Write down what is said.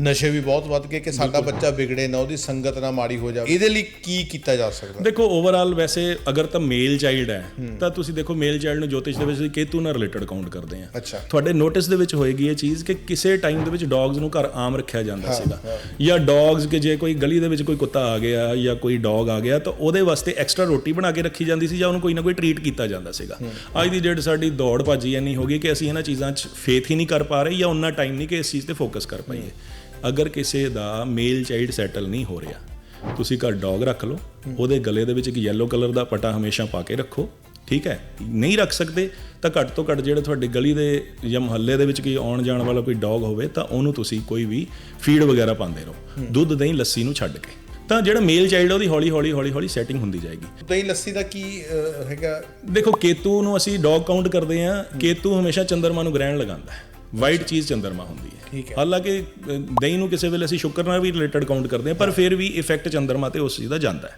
ਨਸ਼ੇ ਵੀ ਬਹੁਤ ਵੱਧ ਗਏ ਕਿ ਸਾਡਾ ਬੱਚਾ ਵਿਗੜੇ ਨਾ ਉਹਦੀ ਸੰਗਤ ਨਾ ਮਾੜੀ ਹੋ ਜਾਵੇ। ਇਹਦੇ ਲਈ ਕੀ ਕੀਤਾ ਜਾ ਸਕਦਾ? ਦੇਖੋ ਓਵਰਆਲ ਵੈਸੇ ਅਗਰ ਤਾਂ ਮੇਲ ਚਾਈਲਡ ਹੈ ਤਾਂ ਤੁਸੀਂ ਦੇਖੋ ਮੇਲ ਚਾਈਲਡ ਨੂੰ ਜੋਤਿਸ਼ ਦੇ ਵਿੱਚ ਕੇਤੂ ਨਾਲ ਰਿਲੇਟਡ ਕਾਊਂਟ ਕਰਦੇ ਆ ਤੁਹਾਡੇ ਨੋਟਿਸ ਦੇ ਵਿੱਚ ਹੋਏਗੀ ਇਹ ਚੀਜ਼ ਕਿ ਕਿਸੇ ਟਾਈਮ ਦੇ ਵਿੱਚ ਡੌਗਸ ਨੂੰ ਘਰ ਆਮ ਰੱਖਿਆ ਜਾਂਦਾ ਸੀਗਾ। ਜਾਂ ਡੌਗਸ ਕਿ ਜੇ ਕੋਈ ਗਲੀ ਦੇ ਵਿੱਚ ਕੋਈ ਕੁੱਤਾ ਆ ਗਿਆ ਜਾਂ ਕੋਈ ਡੌਗ ਆ ਗਿਆ ਤਾਂ ਉਹਦੇ ਵਾਸਤੇ ਐਕਸਟਰਾ ਰੋਟੀ ਬਣਾ ਕੇ ਰੱਖੀ ਜਾਂਦੀ ਸੀ ਜਾਂ ਉਹਨੂੰ ਕੋਈ ਨਾ ਕੋਈ ਟ੍ਰੀਟ ਕੀਤਾ ਜਾਂਦਾ ਸੀਗਾ। ਅੱਜ ਦੀ ਡੇਟ ਸਾਡੀ ਦੌੜ ਭੱਜੀ ਇੰਨੀ ਹੋ ਗਈ ਕਿ ਅਸੀਂ ਇਹਨਾਂ ਚੀਜ਼ਾਂ 'ਚ ਫੇਥ ਹੀ ਨਹੀਂ ਕਰ ਪਾ ਰਹੇ ਜਾਂ ਉਹਨਾਂ ਟਾਈਮ ਨਹੀਂ ਕਿ ਇਸ ਚੀਜ਼ ਤੇ ਫੋਕਸ ਕਰ ਪਾਈਏ। ਅਗਰ ਕਿਸੇ ਦਾ ਮੇਲ ਚਾਈਲਡ ਸੈਟਲ ਨਹੀਂ ਹੋ ਰਿਹਾ ਤੁਸੀਂ ਘਰ ਡੌਗ ਰੱਖ ਲਓ ਉਹਦੇ ਗਲੇ ਦੇ ਵਿੱਚ ਇੱਕ ਯੈਲੋ ਕਲਰ ਦਾ ਪਟਾ ਹਮੇਸ਼ਾ ਪਾ ਕੇ ਰੱਖੋ ਠੀਕ ਹੈ? ਨਹੀਂ ਰੱਖ ਸਕਦੇ ਤਾਂ ਘੱਟ ਤੋਂ ਘੱਟ ਜਿਹੜੇ ਤੁਹਾਡੀ ਗਲੀ ਦੇ ਜਾਂ ਮੁਹੱਲੇ ਦੇ ਵਿੱਚ ਕੋਈ ਆਉਣ ਜਾਣ ਵਾਲਾ ਕੋਈ ਡੌਗ ਹੋਵੇ ਤਾਂ ਉਹਨੂੰ ਤੁਸੀਂ ਕੋਈ ਵੀ ਫੀਡ ਵਗੈਰਾ ਪਾਉਂਦੇ ਰਹੋ। ਦੁੱਧ ਦਹੀਂ ਲੱਸੀ ਨੂੰ ਛੱਡ ਕੇ। ਤਾਂ ਜਿਹੜਾ ਮੇਲ ਚਾਈਲਡ ਉਹਦੀ ਹੌਲੀ ਹੌਲੀ ਹੌਲੀ ਹੌਲੀ ਸੈਟਿੰਗ ਹੁੰਦੀ ਜਾਏਗੀ। ਦਹੀਂ ਲੱਸੀ ਦਾ ਕੀ ਹੈਗਾ? ਦੇਖੋ ਕੇਤੂ ਨੂੰ ਅਸੀਂ ਡੌਗ ਕਾਊਂਟ ਕਰਦੇ ਹਾਂ। ਕੇਤੂ ਹਮੇਸ਼ਾ ਚੰਦਰਮਾ ਨੂੰ ਗ੍ਰਹਿਣ ਲਗਾਉਂਦਾ ਹੈ। ਵਾਈਟ ਚੀਜ਼ ਚੰਦਰਮਾ ਹੁੰਦੀ ਹੈ। ਠੀਕ ਹੈ। ਹਾਲਾਂਕਿ ਦਹੀਂ ਨੂੰ ਕਿਸੇ ਵੇਲੇ ਅਸੀਂ ਸ਼ੁਕਰ ਨਾਲ ਵੀ ਰਿਲੇਟਡ ਕਾਊਂਟ ਕਰਦੇ ਹਾਂ ਪਰ ਫਿਰ ਵੀ ਇਫੈਕਟ ਚੰਦਰਮਾ ਤੇ ਉਸ ਚੀਜ਼ ਦਾ ਜਾਂਦਾ ਹੈ